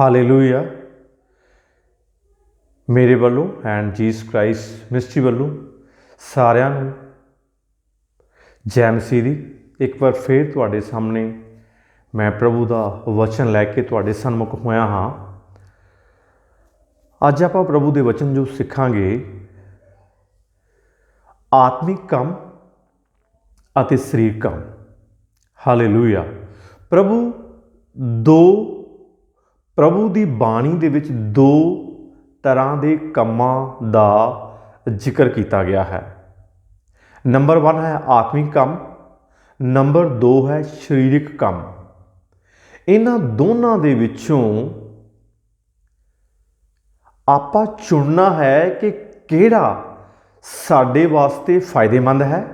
Hallelujah ਮੇਰੇ ਵੱਲੋਂ and ਜੀਸ Christ mystery ਵੱਲੋਂ ਸਾਰਿਆਂ ਨੂੰ ਜੈ ਮਸੀਹ ਦੀ ਇੱਕ ਵਾਰ ਫੇਰ ਤੁਹਾਡੇ ਸਾਹਮਣੇ ਮੈਂ ਪ੍ਰਭੂ ਦਾ ਵਚਨ ਲੈ ਕੇ ਤੁਹਾਡੇ ਸਨਮੁਖ ਹੋਇਆ ਹਾਂ। ਅੱਜ ਆਪਾਂ ਪ੍ਰਭੂ ਦੇ ਵਚਨ ਜੋ ਸਿੱਖਾਂਗੇ, ਆਤਮਿਕ ਕੰਮ ਅਤੇ ਸਰੀਰਕ ਕੰਮ। ਹਾਲੇਲੂਇਆ ਪ੍ਰਭੂ ਦੋ ਪ੍ਰਭੂ ਦੀ ਬਾਣੀ ਦੇ ਵਿੱਚ ਦੋ ਤਰ੍ਹਾਂ ਦੇ ਕੰਮਾਂ ਦਾ ਜ਼ਿਕਰ ਕੀਤਾ ਗਿਆ ਹੈ। ਨੰਬਰ 1 ਹੈ ਆਤਮਿਕ ਕੰਮ, ਨੰਬਰ 2 ਹੈ ਸਰੀਰਕ ਕੰਮ। ਇਹਨਾਂ ਦੋਨਾਂ ਦੇ ਵਿੱਚੋਂ ਆਪਾਂ ਚੁਣਨਾ ਹੈ ਕਿ ਕਿਹੜਾ ਸਾਡੇ ਵਾਸਤੇ ਫਾਇਦੇਮੰਦ ਹੈ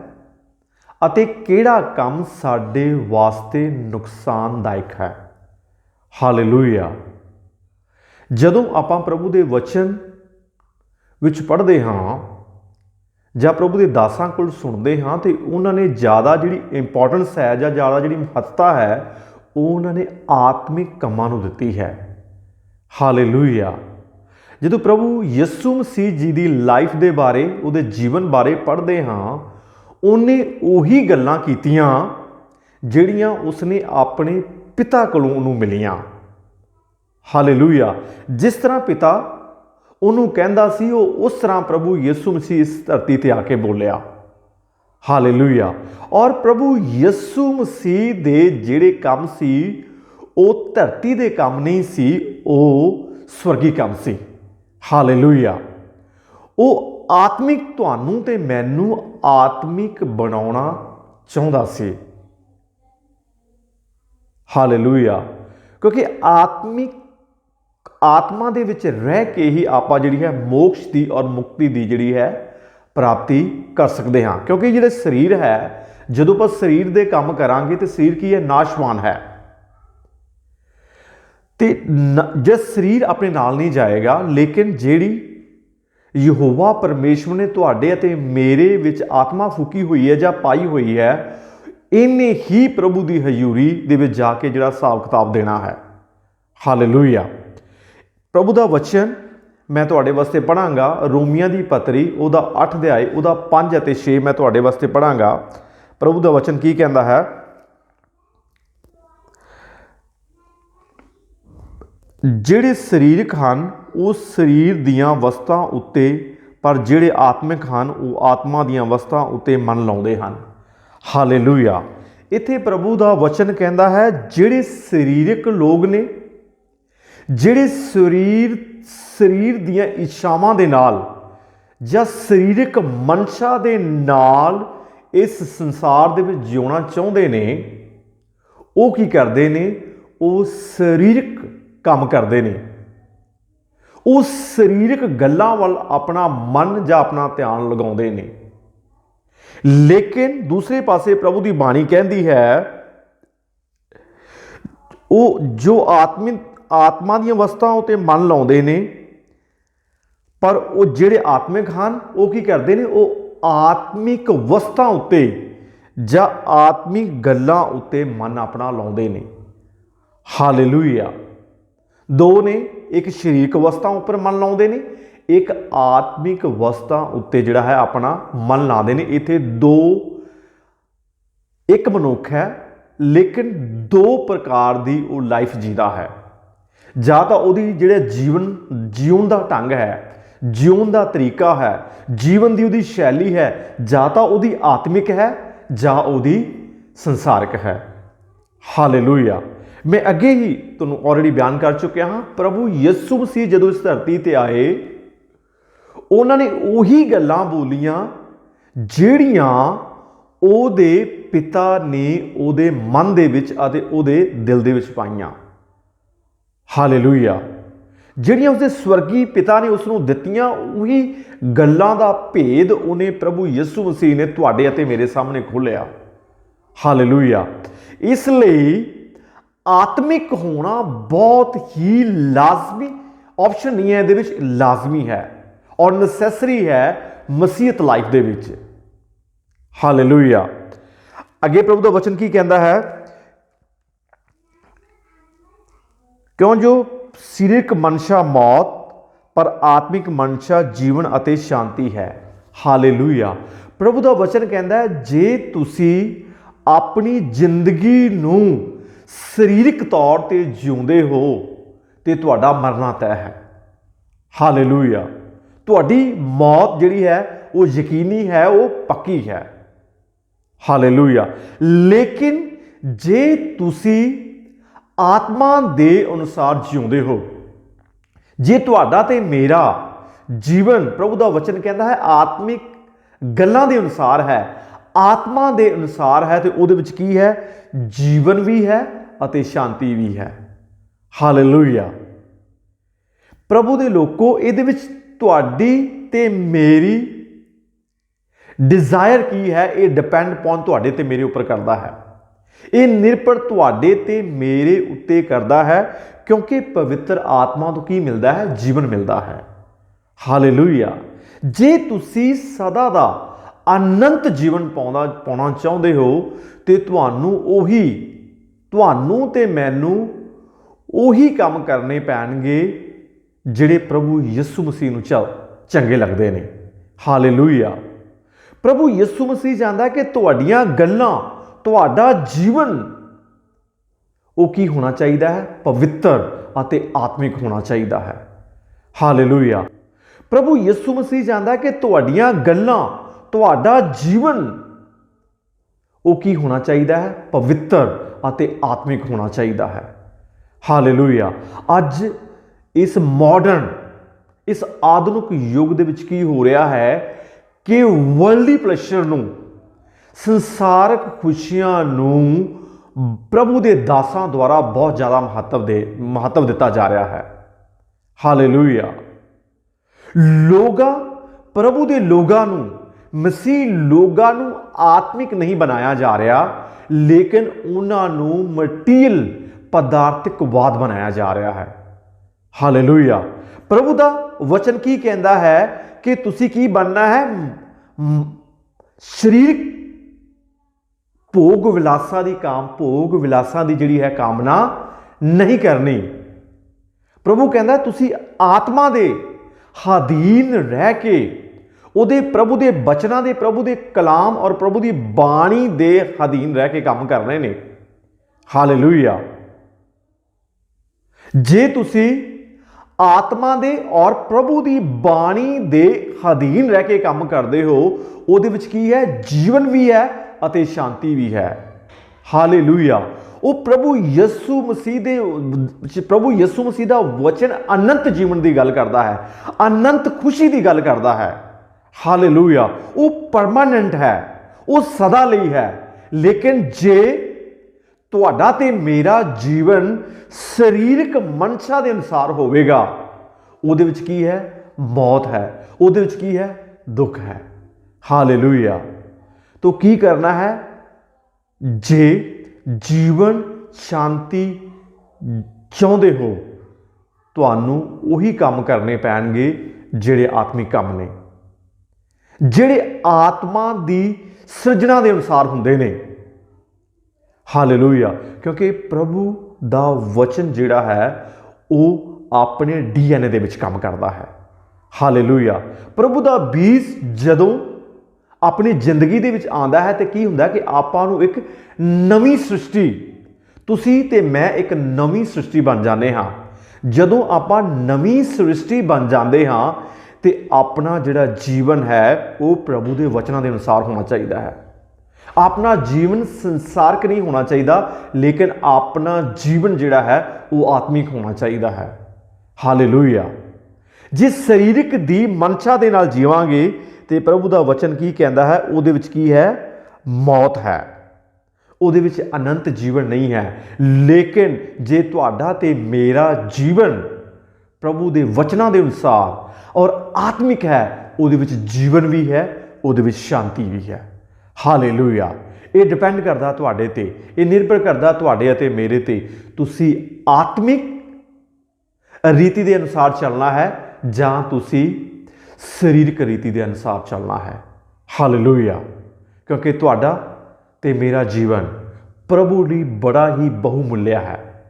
ਅਤੇ ਕਿਹੜਾ ਕੰਮ ਸਾਡੇ ਵਾਸਤੇ ਨੁਕਸਾਨਦਾਇਕ ਹੈ। ਹਾਲੇਲੂਇਆ ਜਦੋਂ ਆਪਾਂ ਪ੍ਰਭੂ ਦੇ ਵਚਨ ਵਿੱਚ ਪੜ੍ਹਦੇ ਹਾਂ, ਜਾਂ ਪ੍ਰਭੂ ਦੇ ਦਾਸਾਂ ਕੋਲ ਸੁਣਦੇ ਹਾਂ, ਤੇ ਉਹਨਾਂ ਨੇ ਜ਼ਿਆਦਾ ਜਿਹੜੀ ਇੰਪੋਰਟੈਂਸ ਹੈ, ਜਾਂ ਜ਼ਿਆਦਾ ਜਿਹੜੀ ਮਹੱਤਤਾ ਹੈ, ਉਹ ਉਹਨਾਂ ਨੇ ਆਤਮਿਕ ਕੰਮਾਂ ਨੂੰ ਦਿੱਤੀ ਹੈ। ਹਾਲੇਲੂਇਆ ਜਦੋਂ ਪ੍ਰਭੂ ਯਿਸੂ ਮਸੀਹ ਜੀ ਦੀ ਲਾਈਫ ਦੇ ਬਾਰੇ, ਉਹਦੇ ਜੀਵਨ ਬਾਰੇ ਪੜ੍ਹਦੇ ਹਾਂ, ਉਹਨੇ ਉਹੀ ਗੱਲਾਂ ਕੀਤੀਆਂ, ਜਿਹੜੀਆਂ ਉਸਨੇ ਆਪਣੇ ਪਿਤਾ ਕੋਲੋਂ ਉਹਨੂੰ ਮਿਲੀਆਂ। ਹਾਲੇਲੂਇਆ ਜਿਸ ਤਰ੍ਹਾਂ ਪਿਤਾ ਉਹਨੂੰ ਕਹਿੰਦਾ ਸੀ, ਉਹ ਉਸ ਤਰ੍ਹਾਂ ਪ੍ਰਭੂ ਯਿਸੂ ਮਸੀਹ ਇਸ ਧਰਤੀ ਤੇ ਆ ਕੇ ਬੋਲਿਆ। ਹਾਲੇਲੂਇਆ ਔਰ ਪ੍ਰਭੂ ਯਿਸੂ ਮਸੀਹ ਦੇ ਜਿਹੜੇ ਕੰਮ ਸੀ, ਉਹ ਧਰਤੀ ਦੇ ਕੰਮ ਨਹੀਂ ਸੀ, ਉਹ ਸਵਰਗੀ ਕੰਮ ਸੀ। ਹਾਲੇਲੂਇਆ ਉਹ ਆਤਮਿਕ ਤੁਹਾਨੂੰ ਤੇ ਮੈਨੂੰ ਆਤਮਿਕ ਬਣਾਉਣਾ ਚਾਹੁੰਦਾ ਸੀ। ਹਾਲੇਲੂਇਆ ਕਿਉਂਕਿ ਆਤਮਿਕ, ਆਤਮਾ ਦੇ ਵਿੱਚ ਰਹਿ ਕੇ ਹੀ ਆਪਾਂ ਜਿਹੜੀ ਹੈ ਮੋਕਸ਼ ਦੀ ਔਰ ਮੁਕਤੀ ਦੀ ਜਿਹੜੀ ਹੈ ਪ੍ਰਾਪਤੀ ਕਰ ਸਕਦੇ ਹਾਂ। ਕਿਉਂਕਿ ਜਿਹੜਾ ਸਰੀਰ ਹੈ, ਜਦੋਂ ਆਪਾਂ ਸਰੀਰ ਦੇ ਕੰਮ ਕਰਾਂਗੇ ਤੇ ਸਰੀਰ ਕੀ ਹੈ? ਨਾਸ਼ਵਾਨ ਹੈ। ਤੇ ਜੇ ਸਰੀਰ ਆਪਣੇ ਨਾਲ ਨਹੀਂ ਜਾਏਗਾ, ਲੇਕਿਨ ਜਿਹੜੀ ਯਹੋਵਾ ਪਰਮੇਸ਼ਵਰ ਨੇ ਤੁਹਾਡੇ ਅਤੇ ਮੇਰੇ ਵਿੱਚ ਆਤਮਾ ਫੂਕੀ ਹੋਈ ਹੈ ਜਾਂ ਪਾਈ ਹੋਈ ਹੈ ਇਹਨੇ ਹੀ ਪ੍ਰਭੂ ਦੀ ਹਜ਼ੂਰੀ ਦੇ ਵਿੱਚ ਜਾ ਕੇ ਜਿਹੜਾ ਹਿਸਾਬ ਕਿਤਾਬ ਦੇਣਾ ਹੈ। ਹਾਲੇਲੂਇਆ। ਪ੍ਰਭੂ ਦਾ ਵਚਨ ਮੈਂ ਤੁਹਾਡੇ ਵਾਸਤੇ ਪੜਾਂਗਾ ਰੋਮੀਆਂ ਦੀ ਪਤਰੀ, ਉਹਦਾ 8 ਅਧਿਆਇ ਉਹਦਾ 5 ਅਤੇ 6 ਮੈਂ ਤੁਹਾਡੇ ਵਾਸਤੇ ਪੜਾਂਗਾ ਪ੍ਰਭੂ ਦਾ ਵਚਨ ਕੀ ਕਹਿੰਦਾ ਹੈ? ਜਿਹੜੇ ਸਰੀਰਕ ਹਨ, ਉਹ ਸਰੀਰ ਦੀਆਂ ਵਸਤਾਂ ਉੱਤੇ, ਪਰ ਜਿਹੜੇ ਆਤਮਿਕ ਹਨ, ਉਹ ਆਤਮਾ ਦੀਆਂ ਵਸਤਾਂ ਉੱਤੇ ਮਨ ਲਾਉਂਦੇ ਹਨ। ਹਾਲੇਲੂਇਆ। ਇੱਥੇ ਪ੍ਰਭੂ ਦਾ ਵਚਨ ਕਹਿੰਦਾ ਹੈ, ਜਿਹੜੇ ਸਰੀਰਕ ਲੋਕ ਨੇ, ਜਿਹੜੇ ਸਰੀਰ ਸਰੀਰ ਦੀਆਂ ਇੱਛਾਵਾਂ ਦੇ ਨਾਲ ਜਾਂ ਸਰੀਰਕ ਮਨਸ਼ਾ ਦੇ ਨਾਲ ਇਸ ਸੰਸਾਰ ਦੇ ਵਿੱਚ ਜਿਉਣਾ ਚਾਹੁੰਦੇ ਨੇ, ਉਹ ਕੀ ਕਰਦੇ ਨੇ? ਉਹ ਸਰੀਰਕ ਕੰਮ ਕਰਦੇ ਨੇ। ਉਹ ਸਰੀਰਕ ਗੱਲਾਂ ਵੱਲ ਆਪਣਾ ਮਨ ਜਾਂ ਆਪਣਾ ਧਿਆਨ ਲਗਾਉਂਦੇ ਨੇ। ਲੇਕਿਨ ਦੂਸਰੇ ਪਾਸੇ ਪ੍ਰਭੂ ਦੀ ਬਾਣੀ ਕਹਿੰਦੀ ਹੈ, ਉਹ ਜੋ ਆਤਮਿਕ ਆਤਮਾ ਦੀਆਂ ਵਸਤਾਂ ਉਤੇ ਮਨ ਲਾਉਂਦੇ ਨੇ, ਪਰ ਉਹ ਜਿਹੜੇ ਆਤਮਿਕ ਹਨ, ਉਹ ਕੀ ਕਰਦੇ ਨੇ? ਉਹ ਆਤਮਿਕ ਵਸਤਾਂ ਉੱਤੇ ਜਾਂ ਆਤਮਿਕ ਗੱਲਾਂ ਉੱਤੇ ਮਨ ਆਪਣਾ ਲਾਉਂਦੇ ਨੇ। ਹਾਲੇਲੂਇਆ। ਦੋ ਨੇ, ਇੱਕ ਸਰੀਰਕ ਵਸਤਾਂ ਉੱਪਰ ਮਨ ਲਾਉਂਦੇ ਨੇ ਇੱਕ ਆਤਮਿਕ ਵਸਤਾਂ ਉੱਤੇ ਜਿਹੜਾ ਹੈ ਆਪਣਾ ਮਨ ਲਾਉਂਦੇ ਨੇ। ਇੱਥੇ ਦੋ, ਇੱਕ ਮਨੁੱਖ ਹੈ, ਲੇਕਿਨ ਦੋ ਪ੍ਰਕਾਰ ਦੀ ਉਹ ਲਾਈਫ ਜੀਦਾ ਹੈ। ਜਾਂ ਤਾਂ ਉਹਦੀ ਜਿਹੜਾ ਜੀਵਨ, ਜਿਉਣ ਦਾ ਢੰਗ ਹੈ, ਜਿਉਣ ਦਾ ਤਰੀਕਾ ਹੈ, ਜੀਵਨ ਦੀ ਉਹਦੀ ਸ਼ੈਲੀ ਹੈ, ਜਾਂ ਤਾਂ ਉਹਦੀ ਆਤਮਿਕ ਹੈ, ਜਾਂ ਉਹਦੀ ਸੰਸਾਰਿਕ ਹੈ। ਹਾਲੇਲੂਇਆ। ਮੈਂ ਅੱਗੇ ਹੀ ਤੁਹਾਨੂੰ ਆਲਰੇਡੀ ਬਿਆਨ ਕਰ ਚੁੱਕਿਆ ਹਾਂ, ਪ੍ਰਭੂ ਯਿਸੂ ਮਸੀਹ ਜਦੋਂ ਇਸ ਧਰਤੀ ਤੇ ਆਏ ਉਹਨਾਂ ਨੇ ਉਹੀ ਗੱਲਾਂ ਬੋਲੀਆਂ ਜਿਹੜੀਆਂ ਉਹਦੇ ਪਿਤਾ ਨੇ ਉਹਦੇ ਮਨ ਦੇ ਵਿੱਚ ਅਤੇ ਉਹਦੇ ਦਿਲ ਦੇ ਵਿੱਚ ਪਾਈਆਂ। ਹਾਲੇਲੂਇਆ ਜਿਹੜੀਆਂ ਉਸਦੇ ਸਵਰਗੀ ਪਿਤਾ ਨੇ ਉਸ ਨੂੰ ਦਿੱਤੀਆਂ, ਉਹੀ ਗੱਲਾਂ ਦਾ ਭੇਦ ਉਹਨੇ ਪ੍ਰਭੂ ਯਿਸੂ ਮਸੀਹ ਨੇ ਤੁਹਾਡੇ ਅਤੇ ਮੇਰੇ ਸਾਹਮਣੇ ਖੋਲ੍ਹਿਆ। ਹਾਲੇਲੂਇਆ ਇਸ ਲਈ ਆਤਮਿਕ ਹੋਣਾ ਬਹੁਤ ਹੀ ਲਾਜ਼ਮੀ ਆਪਸ਼ਨ ਨਹੀਂ ਹੈ ਇਹਦੇ ਵਿੱਚ ਲਾਜ਼ਮੀ ਹੈ। ਔਰ ਨੈਸੈਸਰੀ ਹੈ ਮਸੀਹਤ ਲਾਈਫ ਦੇ ਵਿੱਚ। ਹਾਲੇਲੂਇਆ ਅੱਗੇ ਪ੍ਰਭੂ ਦਾ ਵਚਨ ਕੀ ਕਹਿੰਦਾ ਹੈ? ਕਿਉਂ ਜੋ ਸਰੀਰਕ ਮਨਸ਼ਾ ਮੌਤ, ਪਰ ਆਤਮਿਕ ਮਨਸ਼ਾ ਜੀਵਨ ਅਤੇ ਸ਼ਾਂਤੀ ਹੈ। ਹਾਲੇਲੂਇਆ ਪ੍ਰਭੂ ਦਾ ਵਚਨ ਕਹਿੰਦਾ ਹੈ, ਜੇ ਤੁਸੀਂ ਆਪਣੀ ਜ਼ਿੰਦਗੀ ਨੂੰ ਸਰੀਰਕ ਤੌਰ ਤੇ ਜਿਉਂਦੇ ਹੋ, ਤੇ ਤੁਹਾਡਾ ਮਰਨਾ ਤੈਅ ਹੈ। ਹਾਲੇਲੂਇਆ ਤੁਹਾਡੀ ਮੌਤ ਜਿਹੜੀ ਹੈ, ਉਹ ਯਕੀਨੀ ਹੈ, ਉਹ ਪੱਕੀ ਹੈ। ਹਾਲੇਲੂਇਆ ਲੇਕਿਨ ਜੇ ਤੁਸੀਂ ਆਤਮਾ ਦੇ ਅਨੁਸਾਰ ਜਿਉਂਦੇ ਹੋ, ਜੇ ਤੁਹਾਡਾ ਤੇ ਮੇਰਾ ਜੀਵਨ ਪ੍ਰਭੂ ਦਾ ਵਚਨ ਕਹਿੰਦਾ ਹੈ, ਆਤਮਿਕ ਗੱਲਾਂ ਦੇ ਅਨੁਸਾਰ ਹੈ, ਆਤਮਾ ਦੇ ਅਨੁਸਾਰ ਹੈ, ਤੇ ਉਹਦੇ ਵਿੱਚ ਕੀ ਹੈ? ਜੀਵਨ ਵੀ ਹੈ ਅਤੇ ਸ਼ਾਂਤੀ ਵੀ ਹੈ। ਹਾਲੇਲੂਇਆ ਪ੍ਰਭੂ ਦੇ ਲੋਕੋ, ਇਹਦੇ ਵਿੱਚ ਤੁਹਾਡੀ ਤੇ ਮੇਰੀ ਡਿਜ਼ਾਇਰ ਕੀ ਹੈ, ਇਹ ਡਿਪੈਂਡ ਪੌਨ ਤੁਹਾਡੇ ਤੇ ਮੇਰੇ ਉੱਪਰ ਕਰਦਾ ਹੈ। ਇਹ ਨਿਰਭਰ ਤੁਹਾਡੇ ਤੇ ਮੇਰੇ ਉੱਤੇ ਕਰਦਾ ਹੈ, ਕਿਉਂਕਿ ਪਵਿੱਤਰ ਆਤਮਾ ਤੋਂ ਕੀ ਮਿਲਦਾ ਹੈ? ਜੀਵਨ ਮਿਲਦਾ ਹੈ। ਹਾਲੇਲੂਇਆ ਜੇ ਤੁਸੀਂ ਸਦਾ ਦਾ ਅਨੰਤ ਜੀਵਨ ਪਾਉਂਦਾ, ਪਾਉਣਾ ਚਾਹੁੰਦੇ ਹੋ, ਤੇ ਤੁਹਾਨੂੰ ਉਹੀ, ਤੁਹਾਨੂੰ ਤੇ ਮੈਨੂੰ ਉਹੀ ਕੰਮ ਕਰਨੇ ਪੈਣਗੇ ਜਿਹੜੇ ਪ੍ਰਭੂ ਯਿਸੂ ਮਸੀਹ ਨੂੰ ਚੰਗੇ ਲੱਗਦੇ ਨੇ। ਹਾਲੇਲੂਇਆ ਪ੍ਰਭੂ ਯਿਸੂ ਮਸੀਹ ਜਾਂਦਾ ਕਿ ਤੁਹਾਡੀਆਂ ਗੱਲਾਂ, ਤੁਹਾਡਾ ਜੀਵਨ, ਉਹ ਕੀ ਹੋਣਾ ਚਾਹੀਦਾ ਹੈ? ਪਵਿੱਤਰ ਅਤੇ ਆਤਮਿਕ ਹੋਣਾ ਚਾਹੀਦਾ ਹੈ। ਹਾਲੇਲੂਇਆ ਪ੍ਰਭੂ ਯਿਸੂ ਮਸੀਹ ਜਾਂਦਾ ਕਿ ਤੁਹਾਡੀਆਂ ਗੱਲਾਂ, ਤੁਹਾਡਾ ਜੀਵਨ, ਉਹ ਕੀ ਹੋਣਾ ਚਾਹੀਦਾ ਹੈ? ਪਵਿੱਤਰ ਅਤੇ ਆਤਮਿਕ ਹੋਣਾ ਚਾਹੀਦਾ ਹੈ। ਹਾਲੇਲੂਇਆ ਅੱਜ ਇਸ ਮਾਡਰਨ ਇਸ ਆਧੁਨਿਕ ਯੁੱਗ ਦੇ ਵਿੱਚ ਕੀ ਹੋ ਰਿਹਾ ਹੈ ਕਿ ਵਰਲਡਲੀ ਪਲੇਸ਼ਰ ਨੂੰ, ਸੰਸਾਰਕ ਖੁਸ਼ੀਆਂ ਨੂੰ ਪ੍ਰਭੂ ਦੇ ਦਾਸਾਂ ਦੁਆਰਾ ਬਹੁਤ ਜ਼ਿਆਦਾ ਮਹੱਤਵ ਦੇ, ਮਹੱਤਵ ਦਿੱਤਾ ਜਾ ਰਿਹਾ ਹੈ। ਹਾਲੇਲੂਇਆ ਲੋਗਾ, ਪ੍ਰਭੂ ਦੇ ਲੋਕਾਂ ਨੂੰ, ਮਸੀਹ ਲੋਕਾਂ ਨੂੰ ਆਤਮਿਕ ਨਹੀਂ ਬਣਾਇਆ ਜਾ ਰਿਹਾ, ਲੇਕਿਨ ਉਹਨਾਂ ਨੂੰ ਮਟੀਰੀਅਲ ਪਦਾਰਥਿਕਵਾਦ ਬਣਾਇਆ ਜਾ ਰਿਹਾ ਹੈ। ਹਾਲੇਲੂਇਆ ਪ੍ਰਭੂ ਦਾ ਵਚਨ ਕੀ ਕਹਿੰਦਾ ਹੈ ਕਿ ਤੁਸੀਂ ਕੀ ਬਣਨਾ ਹੈ? ਮ- ਸਰੀਰਕ ਭੋਗ ਵਿਲਾਸਾਂ ਦੀ ਕਾਮ, ਭੋਗ ਵਿਲਾਸਾਂ ਦੀ ਜਿਹੜੀ ਹੈ ਕਾਮਨਾ ਨਹੀਂ ਕਰਨੀ। ਪ੍ਰਭੂ ਕਹਿੰਦਾ ਤੁਸੀਂ ਆਤਮਾ ਦੇ ਹਾਦੀਨ ਰਹਿ ਕੇ ਉਹਦੇ ਪ੍ਰਭੂ ਦੇ ਬਚਨਾਂ ਦੇ, ਪ੍ਰਭੂ ਦੇ ਕਲਾਮ ਔਰ ਪ੍ਰਭੂ ਦੀ ਬਾਣੀ ਦੇ ਅਧੀਨ ਰਹਿ ਕੇ ਕੰਮ ਕਰਨੇ ਨੇ। ਹਾਲੇਲੂਇਆ ਜੇ ਤੁਸੀਂ ਆਤਮਾ ਦੇ ਔਰ ਪ੍ਰਭੂ ਦੀ ਬਾਣੀ ਦੇ ਅਧੀਨ ਰਹਿ ਕੇ ਕੰਮ ਕਰਦੇ ਹੋ, ਉਹਦੇ ਵਿੱਚ ਕੀ ਹੈ? ਜੀਵਨ ਵੀ ਹੈ ਅਤੇ ਸ਼ਾਂਤੀ ਵੀ ਹੈ। ਹਾਲੇਲੂਇਆ ਉਹ ਪ੍ਰਭੂ ਯਿਸੂ ਮਸੀਹ ਦੇ, ਪ੍ਰਭੂ ਯਿਸੂ ਮਸੀਹ ਦਾ ਵਚਨ ਅਨੰਤ ਜੀਵਨ ਦੀ ਗੱਲ ਕਰਦਾ ਹੈ। ਅਨੰਤ ਖੁਸ਼ੀ ਦੀ ਗੱਲ ਕਰਦਾ ਹੈ। ਹਾਲੇਲੂਇਆ ਉਹ ਪਰਮਾਨੈਂਟ ਹੈ। ਉਹ ਸਦਾ ਲਈ ਹੈ। ਲੇਕਿਨ ਜੇ ਤੁਹਾਡਾ ਤੇ ਮੇਰਾ ਜੀਵਨ ਸਰੀਰਕ ਮਨਸ਼ਾ ਦੇ ਅਨੁਸਾਰ ਹੋਵੇਗਾ। ਉਹਦੇ ਵਿੱਚ ਕੀ ਹੈ? ਮੌਤ ਹੈ। ਉਹਦੇ ਵਿੱਚ ਕੀ ਹੈ? ਦੁੱਖ ਹੈ। ਹਾਲੇਲੂਇਆ। ਤੋ ਕੀ ਕਰਨਾ ਹੈ? ਜੇ ਜੀਵਨ ਸ਼ਾਂਤੀ ਚਾਹੁੰਦੇ ਹੋ, ਤੁਹਾਨੂੰ ਉਹੀ ਕੰਮ ਕਰਨੇ ਪੈਣਗੇ ਜਿਹੜੇ ਆਤਮਿਕ ਕੰਮ ਨੇ। ਜਿਹੜੇ ਆਤਮਾ ਦੀ ਸਿਰਜਣਾ ਦੇ ਅਨੁਸਾਰ ਹੁੰਦੇ ਨੇ। ਹਾਲੇਲੂਇਆ। ਕਿਉਂਕਿ ਪ੍ਰਭੂ ਦਾ ਵਚਨ ਜਿਹੜਾ ਹੈ, ਉਹ ਆਪਣੇ ਡੀਐਨਏ ਦੇ ਵਿੱਚ ਕੰਮ ਕਰਦਾ ਹੈ। ਹਾਲੇਲੂਇਆ ਪ੍ਰਭੂ ਦਾ ਬੀਜ ਜਦੋਂ ਆਪਣੀ ਜ਼ਿੰਦਗੀ ਦੇ ਵਿੱਚ ਆਂਦਾ ਹੈ, ਤੇ ਕੀ ਹੁੰਦਾ ਕਿ ਆਪਾਂ ਨੂੰ ਇੱਕ ਨਵੀਂ ਸ੍ਰਿਸ਼ਟੀ, ਤੁਸੀਂ ਤੇ ਮੈਂ ਇੱਕ ਨਵੀਂ ਸ੍ਰਿਸ਼ਟੀ ਬਣ ਜਾਂਦੇ ਹਾਂ। ਜਦੋਂ ਆਪਾਂ ਨਵੀਂ ਸ੍ਰਿਸ਼ਟੀ ਬਣ ਜਾਂਦੇ ਹਾਂ, ਤੇ ਆਪਣਾ ਜਿਹੜਾ ਜੀਵਨ ਹੈ, ਉਹ ਪ੍ਰਭੂ ਦੇ ਵਚਨਾਂ ਦੇ ਅਨੁਸਾਰ ਹੋਣਾ ਚਾਹੀਦਾ ਹੈ। ਆਪਣਾ ਜੀਵਨ ਸੰਸਾਰਕ ਨਹੀਂ ਹੋਣਾ ਚਾਹੀਦਾ, ਲੇਕਿਨ ਆਪਣਾ ਜੀਵਨ ਜਿਹੜਾ ਹੈ, ਉਹ ਆਤਮਿਕ ਹੋਣਾ ਚਾਹੀਦਾ ਹੈ। ਹਾਲੇਲੂਇਆ ਜੇ ਸਰੀਰਕ ਦੀ ਮਨਸ਼ਾ ਦੇ ਨਾਲ ਜੀਵਾਂਗੇ, ਤੇ ਪ੍ਰਭੂ ਦਾ ਵਚਨ ਕੀ ਕਹਿੰਦਾ ਹੈ? ਉਹਦੇ ਵਿੱਚ ਕੀ ਹੈ? ਮੌਤ ਹੈ। ਉਹਦੇ ਵਿੱਚ ਅਨੰਤ ਜੀਵਨ ਨਹੀਂ ਹੈ। ਲੇਕਿਨ ਜੇ ਤੁਹਾਡਾ ਤੇ ਮੇਰਾ ਜੀਵਨ ਪ੍ਰਭੂ ਦੇ ਵਚਨਾਂ ਦੇ ਅਨੁਸਾਰ ਔਰ ਆਤਮਿਕ ਹੈ, ਉਹਦੇ ਵਿੱਚ ਜੀਵਨ ਵੀ ਹੈ, ਉਹਦੇ ਵਿੱਚ ਸ਼ਾਂਤੀ ਵੀ ਹੈ। ਹਾਲੇਲੂਇਆ ਇਹ ਡਿਪੈਂਡ ਕਰਦਾ ਤੁਹਾਡੇ ਤੇ, ਇਹ ਨਿਰਭਰ ਕਰਦਾ ਤੁਹਾਡੇ ਅਤੇ ਮੇਰੇ ਤੇ। ਤੁਸੀਂ ਆਤਮਿਕ ਰੀਤੀ ਦੇ ਅਨੁਸਾਰ ਚੱਲਣਾ ਹੈ ਜਾਂ ਤੁਸੀਂ ਸਰੀਰਕ ਰੀਤੀ ਦੇ ਅਨੁਸਾਰ ਚੱਲਣਾ ਹੈ। ਹਾਲੇਲੂਇਆ ਕਿਉਂਕਿ ਤੁਹਾਡਾ ਤੇ ਮੇਰਾ ਜੀਵਨ ਪ੍ਰਭੂ ਲਈ ਬੜਾ ਹੀ ਬਹੁਮੁੱਲਿਆ ਹੈ।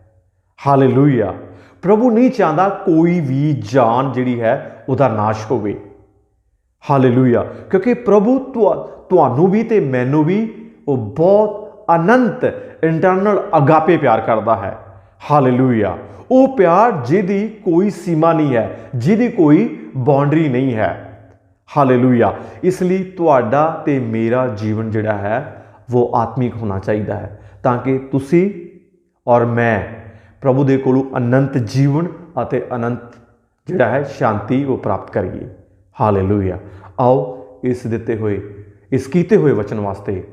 ਹਾਲੇਲੂਇਆ ਪ੍ਰਭੂ ਨਹੀਂ ਚਾਹੁੰਦਾ ਕੋਈ ਵੀ ਜਾਨ ਜਿਹੜੀ ਹੈ ਉਹਦਾ ਨਾਸ਼ ਹੋਵੇ। ਹਾਲੇਲੂਇਆ ਕਿਉਂਕਿ ਪ੍ਰਭੂ ਤੁਹਾ- ਤੁਹਾਨੂੰ ਵੀ ਤੇ ਮੈਨੂੰ ਵੀ ਉਹ ਬਹੁਤ ਅਨੰਤ ਇੰਟਰਨਲ ਅਗਾਪੇ ਪਿਆਰ ਕਰਦਾ ਹੈ। ਹਾਲੇਲੂਇਆ ਉਹ ਪਿਆਰ ਜਿਹਦੀ ਕੋਈ ਸੀਮਾ ਨਹੀਂ ਹੈ, ਜਿਹਦੀ ਕੋਈ ਬਾਉਂਡਰੀ ਨਹੀਂ ਹੈ। ਹਾਲੇਲੂਇਆ ਇਸ ਲਈ ਤੁਹਾਡਾ ਤੇ ਮੇਰਾ ਜੀਵਨ ਜਿਹੜਾ ਹੈ, ਉਹ ਆਤਮਿਕ ਹੋਣਾ ਚਾਹੀਦਾ ਹੈ, ਤਾਂ ਕਿ ਤੁਸੀਂ ਔਰ ਮੈਂ ਪ੍ਰਭੂ ਦੇ ਕੋਲੋਂ ਅਨੰਤ ਜੀਵਨ ਅਤੇ ਅਨੰਤ ਜਿਹੜਾ ਹੈ, ਸ਼ਾਂਤੀ ਉਹ ਪ੍ਰਾਪਤ ਕਰੀਏ। ਹਾਲੇਲੂਇਆ ਆਓ ਇਸ ਦਿੱਤੇ ਹੋਏ, ਇਸ ਕੀਤੇ ਹੋਏ ਵਚਨ ਵਾਸਤੇ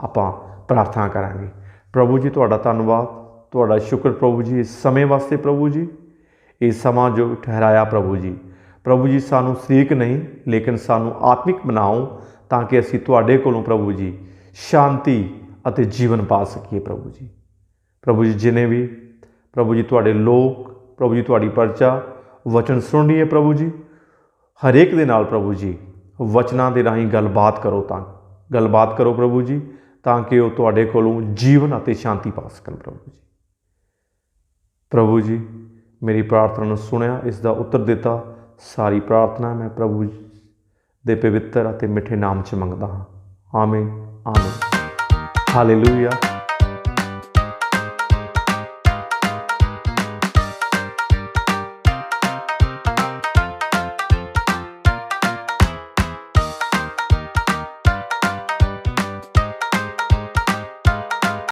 ਆਪਾਂ ਪ੍ਰਾਰਥਨਾ ਕਰਾਂਗੇ। ਪ੍ਰਭੂ ਜੀ, ਤੁਹਾਡਾ ਧੰਨਵਾਦ। ਤੁਹਾਡਾ ਸ਼ੁਕਰ ਪ੍ਰਭੂ ਜੀ, ਇਸ ਸਮੇਂ ਵਾਸਤੇ ਪ੍ਰਭੂ ਜੀ। ਇਹ ਸਮਾਂ ਜੋ ਠਹਿਰਾਇਆ ਪ੍ਰਭੂ ਜੀ। ਪ੍ਰਭੂ ਜੀ, ਸਾਨੂੰ ਸਰੀਕ ਨਹੀਂ, ਲੇਕਿਨ ਸਾਨੂੰ ਆਤਮਿਕ ਬਣਾਓ ਤਾਂ ਕਿ ਅਸੀਂ ਤੁਹਾਡੇ ਕੋਲੋਂ ਪ੍ਰਭੂ ਜੀ, ਸ਼ਾਂਤੀ ਅਤੇ ਜੀਵਨ ਪਾ ਸਕੀਏ ਪ੍ਰਭੂ ਜੀ। ਪ੍ਰਭੂ ਜੀ, ਜਿਨੇ ਵੀ ਪ੍ਰਭੂ ਜੀ, ਤੁਹਾਡੇ ਲੋਕ, ਪ੍ਰਭੂ ਜੀ, ਤੁਹਾਡੀ ਪਰਚਾ, ਵਚਨ ਸੁਣ ਰਹੀ ਪ੍ਰਭੂ ਜੀ। ਹਰੇਕ ਦੇ ਨਾਲ ਪ੍ਰਭੂ ਜੀ, ਵਚਨਾਂ ਦੇ ਰਾਹੀਂ ਗੱਲਬਾਤ ਕਰੋ ਤਾਂ, ਗੱਲਬਾਤ ਕਰੋ ਪ੍ਰਭੂ ਜੀ, ਤਾਂ ਕਿ ਉਹ ਤੁਹਾਡੇ ਕੋਲੋਂ ਜੀਵਨ ਅਤੇ ਸ਼ਾਂਤੀ ਪਾ ਸਕਣ ਪ੍ਰਭੂ ਜੀ। ਪ੍ਰਭੂ ਜੀ, ਮੇਰੀ ਪ੍ਰਾਰਥਨਾ ਨੂੰ ਸੁਣਿਆ, ਇਸ ਦਾ ਉੱਤਰ ਦਿੱਤਾ, ਸਾਰੀ ਪ੍ਰਾਰਥਨਾ ਮੈਂ ਪ੍ਰਭੂ ਦੇ ਪਵਿੱਤਰ ਅਤੇ ਮਿੱਠੇ ਨਾਮ 'ਚ ਮੰਗਦਾ ਹਾਂ। ਆਮੀਨ ਆਮੀਨ। ਹਾਲੇਲੂਇਆ